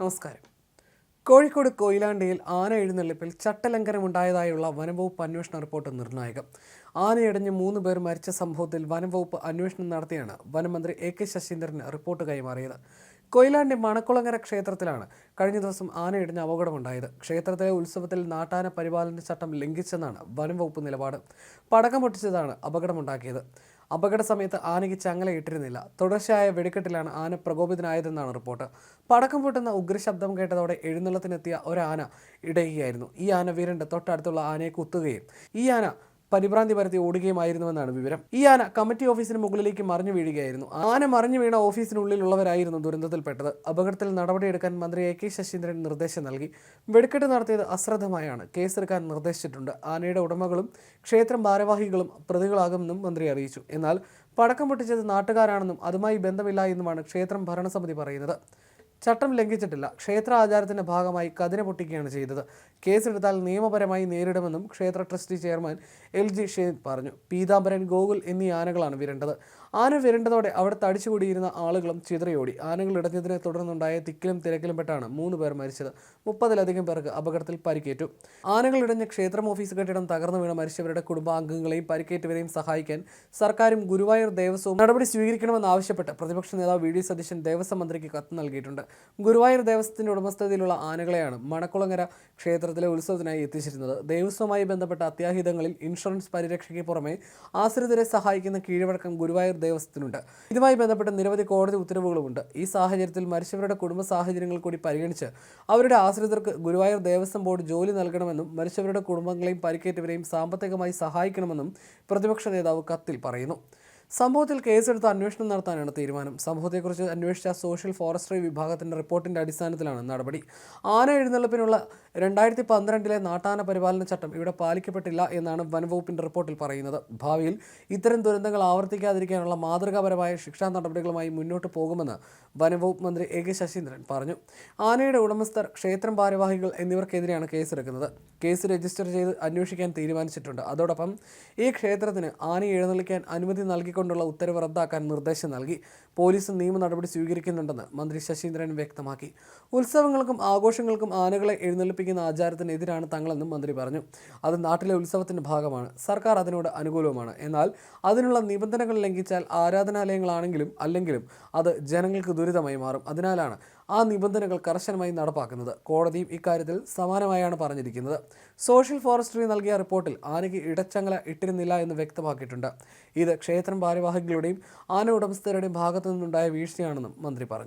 നമസ്കാരം. കോഴിക്കോട് കൊയിലാണ്ടിയിൽ ആന എഴുന്നള്ളിപ്പിൽ ചട്ടലംഘനമുണ്ടായതായുള്ള വനംവകുപ്പ് അന്വേഷണ റിപ്പോർട്ട് നിർണായകം. ആനയടഞ്ഞ് മൂന്ന് പേർ മരിച്ച സംഭവത്തിൽ വനംവകുപ്പ് അന്വേഷണം നടത്തിയാണ് വനമന്ത്രി എ കെ ശശീന്ദ്രന് റിപ്പോർട്ട് കൈമാറിയത്. കൊയിലാണ്ടി മണക്കുളങ്ങര ക്ഷേത്രത്തിലാണ് കഴിഞ്ഞ ദിവസം ആനയിടിഞ്ഞ് അപകടമുണ്ടായത്. ക്ഷേത്രത്തിലെ ഉത്സവത്തിൽ നാട്ടാന പരിപാലന ചട്ടം ലംഘിച്ചെന്നാണ് വനംവകുപ്പ് നിലപാട്. പടക്കം പൊട്ടിച്ചതാണ് അപകടമുണ്ടാക്കിയത്. അപകട സമയത്ത് ആനയ്ക്ക് ചങ്ങല ഇട്ടിരുന്നില്ല തുടർച്ചയായ വെടിക്കെട്ടിലാണ് ആന പ്രകോപിതനായതെന്നാണ് റിപ്പോർട്ട്. പടക്കം പൊട്ടുന്ന ഉഗ്രശബ്ദം കേട്ടതോടെ എഴുന്നള്ളത്തിനെത്തിയ ആന ഇടയുകയായിരുന്നു. ഈ ആന വീരന്റെ തൊട്ടടുത്തുള്ള ആനയെ കുത്തുകയും ഈ ആന പരിഭ്രാന്തി പരത്തി ഓടുകയുമായിരുന്നുവെന്നാണ് വിവരം. ഈ ആന കമ്മിറ്റി ഓഫീസിന് മുകളിലേക്ക് മറിഞ്ഞു വീഴുകയായിരുന്നു. ആന മറിഞ്ഞു വീണ ഓഫീസിനുള്ളിലുള്ളവരായിരുന്നു ദുരന്തത്തിൽപ്പെട്ടത്. അപകടത്തിൽ നടപടിയെടുക്കാൻ മന്ത്രി എ കെ ശശീന്ദ്രൻ നിർദ്ദേശം നൽകി. വെടിക്കെട്ട് നടത്തിയത് അശ്രദ്ധമായാണ്. കേസെടുക്കാൻ നിർദ്ദേശിച്ചിട്ടുണ്ട്. ആനയുടെ ഉടമകളും ക്ഷേത്രം ഭാരവാഹികളും പ്രതികളാകുമെന്നും മന്ത്രി അറിയിച്ചു. എന്നാൽ പടക്കം പൊട്ടിച്ചത് നാട്ടുകാരാണെന്നും അതുമായി ബന്ധമില്ല എന്നുമാണ് ക്ഷേത്രം ഭരണസമിതി പറയുന്നത്. ചട്ടം ലംഘിച്ചിട്ടില്ല. ക്ഷേത്ര ആചാരത്തിന്റെ ഭാഗമായി കതിര പൊട്ടിക്കുകയാണ് ചെയ്തത്. കേസെടുത്താൽ നിയമപരമായി നേരിടുമെന്നും ക്ഷേത്ര trustee chairman L G Shane പറഞ്ഞു. പീതാംബരൻ ഗോകുൽ എന്നീ ആനകളാണ് വിരണ്ടത്. ആന വിരണ്ടതോടെ അവിടെ തടിച്ചുകൂടിയിരുന്ന ആളുകളും ചിതറിയോടി. ആനകൾ ഇടഞ്ഞതിനെ തുടർന്നുണ്ടായ തിക്കിലും തിരക്കിലും പെട്ടാണ് മൂന്ന് പേർ മരിച്ചത്. മുപ്പതിലധികം പേർക്ക് അപകടത്തിൽ പരിക്കേറ്റു. ആനകൾ ഇടഞ്ഞ ക്ഷേത്രം ഓഫീസ് കെട്ടിടം തകർന്നു വീണ മരിച്ചവരുടെ കുടുംബാംഗങ്ങളെയും പരിക്കേറ്റവരെയും സഹായിക്കാൻ സർക്കാരും ഗുരുവായൂർ ദേവസ്വവും നടപടി സ്വീകരിക്കണമെന്നാവശ്യപ്പെട്ട് പ്രതിപക്ഷ നേതാവ് വി ഡി സതീശൻ ദേവസ്വം മന്ത്രിക്ക് കത്ത് നൽകിയിട്ടുണ്ട്. ഗുരുവായൂർ ദേവസ്വത്തിന്റെ ഉടമസ്ഥതയിലുള്ള ആനകളെയാണ് മണക്കുളങ്ങര ക്ഷേത്രത്തിലെ ഉത്സവത്തിനായി എത്തിച്ചിരുന്നത്. ദേവസ്വവുമായി ബന്ധപ്പെട്ട അത്യാഹിതങ്ങളിൽ ഇൻഷുറൻസ് പരിരക്ഷയ്ക്ക് പുറമെ ആശ്രിതരെ സഹായിക്കുന്ന കീഴ്വഴക്കം ഗുരുവായൂർ ദേവസ്വത്തിനുണ്ട്. ഇതുമായി ബന്ധപ്പെട്ട നിരവധി കോടതി ഉത്തരവുകളുമുണ്ട്. ഈ സാഹചര്യത്തിൽ മരിച്ചവരുടെ കുടുംബ സാഹചര്യങ്ങൾ കൂടി പരിഗണിച്ച് അവരുടെ ആശ്രിതർക്ക് ഗുരുവായൂർ ദേവസ്വം ബോർഡ് ജോലി നൽകണമെന്നും മരിച്ചവരുടെ കുടുംബങ്ങളെയും പരിക്കേറ്റവരെയും സാമ്പത്തികമായി സഹായിക്കണമെന്നും പ്രതിപക്ഷ നേതാവ് കത്തിൽ പറയുന്നു. സംഭവത്തിൽ കേസെടുത്ത് അന്വേഷണം നടത്താനാണ് തീരുമാനം. സംഭവത്തെക്കുറിച്ച് അന്വേഷിച്ച സോഷ്യൽ ഫോറസ്ട്രി വിഭാഗത്തിന്റെ റിപ്പോർട്ടിന്റെ അടിസ്ഥാനത്തിലാണ് നടപടി. ആന എഴുന്നള്ളിപ്പിനുള്ള രണ്ടായിരത്തി പന്ത്രണ്ടിലെ നാട്ടാന പരിപാലന ചട്ടം ഇവിടെ പാലിക്കപ്പെട്ടില്ല എന്നാണ് വനംവകുപ്പിന്റെ റിപ്പോർട്ടിൽ പറയുന്നത്. ഭാവിയിൽ ഇത്തരം ദുരന്തങ്ങൾ ആവർത്തിക്കാതിരിക്കാനുള്ള മാതൃകാപരമായ ശിക്ഷാ നടപടികളുമായി മുന്നോട്ട് പോകുമെന്ന് വനംവകുപ്പ് മന്ത്രി എ കെ ശശീന്ദ്രൻ പറഞ്ഞു. ആനയുടെ ഉടമസ്ഥർ ക്ഷേത്രം ഭാരവാഹികൾ എന്നിവർക്കെതിരെയാണ് കേസെടുക്കുന്നത്. കേസ് രജിസ്റ്റർ ചെയ്ത് അന്വേഷിക്കാൻ തീരുമാനിച്ചിട്ടുണ്ട്. അതോടൊപ്പം ഈ ക്ഷേത്രത്തിന് ആന എഴുന്നള്ളിക്കാൻ അനുമതി നൽകിക്കൊണ്ടുള്ള ഉത്തരവ് റദ്ദാക്കാൻ നിർദ്ദേശം നൽകി. പോലീസ് നിയമ നടപടി സ്വീകരിക്കുന്നുണ്ടെന്ന് മന്ത്രി ശശീന്ദ്രൻ വ്യക്തമാക്കി. ഉത്സവങ്ങൾക്കും ആഘോഷങ്ങൾക്കും ആനകളെ എഴുന്നള്ളിപ്പിക്കുന്ന ആചാരത്തിനെതിരാണ് തങ്ങളെന്നും മന്ത്രി പറഞ്ഞു. അത് നാട്ടിലെ ഉത്സവത്തിന്റെ ഭാഗമാണ്. സർക്കാർ അതിനോട് അനുകൂലവുമാണ്. എന്നാൽ അതിനുള്ള നിബന്ധനകൾ ലംഘിച്ചാൽ ആരാധനാലയങ്ങളാണെങ്കിലും അല്ലെങ്കിലും അത് ജനങ്ങൾക്ക് ദുരിതമായി മാറും. അതിനാലാണ് ആ നിബന്ധനകൾ കർശനമായി നടപ്പാക്കുന്നത്. കോടതിയും ഇക്കാര്യത്തിൽ സമാനമായാണ് പറഞ്ഞിരിക്കുന്നത്. സോഷ്യൽ ഫോറസ്ട്രി നൽകിയ റിപ്പോർട്ടിൽ ആനയ്ക്ക് ഇടച്ചങ്ങല ഇട്ടിരുന്നില്ല എന്ന് വ്യക്തമാക്കിയിട്ടുണ്ട്. ഇത് ക്ഷേത്രം ഭാരവാഹികളുടെയും ആന ഉടമസ്ഥരുടെയും ഭാഗത്തു നിന്നുണ്ടായ വീഴ്ചയാണെന്നും മന്ത്രി പറഞ്ഞു.